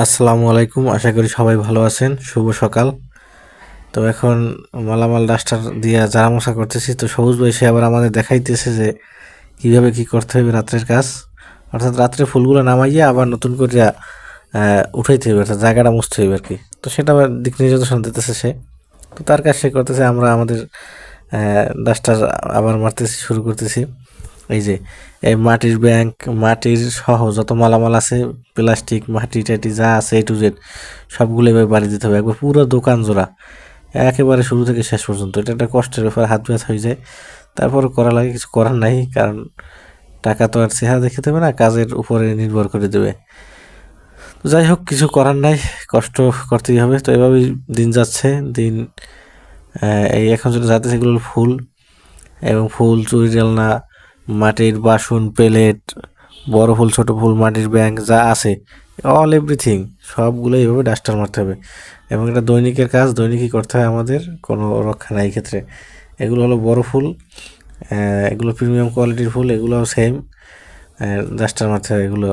আসসালামু আলাইকুম, আশা করি সবাই ভালো আছেন। শুভ সকাল। তো এখন মালামাল ডাস্টার দিয়ে জারা মশা করতেছি। তো সবুজ ভাই সে আবার আমাদের দেখাইতেছে যে কীভাবে কি করতে হবে রাত্রের কাজ। অর্থাৎ রাত্রে ফুলগুলো নামাইয়া আবার নতুন করে উঠাইতে হবে, অর্থাৎ জায়গাটা মুছতে হবে আর কি। তো সেটা আবার দিক নির্দেশনা দিতেছে সে। তো তার কাজ সে করতেছে, আমরা আমাদের ডাস্টার আবার মারতেছি, শুরু করতেছি। এই যে, এই মাটির ব্যাংক মাটির সহ যত মালামাল আছে প্লাস্টিক মাটি টাটি যা আছে এ টু জেড সবগুলো এবার বাড়ি দিতে হবে। একবার পুরো দোকান জোড়া। একেবারে শুরু থেকে শেষ পর্যন্ত। এটা একটা কষ্টের ব্যাপার, হাত ব্যথা হয়ে যায়। তারপর করা লাগে, কিছু করার নাই, কারণ টাকা তো আর চেহারা দেখে দেবে না, কাজের উপরে নির্ভর করে দেবে। তো যাই হোক, কিছু করার নাই, কষ্ট করতেই হবে। তো এভাবেই দিন যাচ্ছে, দিন এই এখন যেটা যাতে সেগুলো ফুল। এবং ফুল চুরি ডালনা মাটির বাসন, প্লেট, বড় ফুল, ছোট ফুল, মাটির ব্যাংক, যা আছে অল এভরিথিং সবগুলো এইভাবে ডাস্টার মারতে হবে। এবং এটা দৈনিকের কাজ, দৈনিকই করতে হয় আমাদের, কোনো রক্ষা নাই ক্ষেত্রে এগুলো হলো বড় ফুল এগুলো প্রিমিয়াম কোয়ালিটির ফুল এগুলোও সেম ডাস্টার মারতে হয়, এগুলো।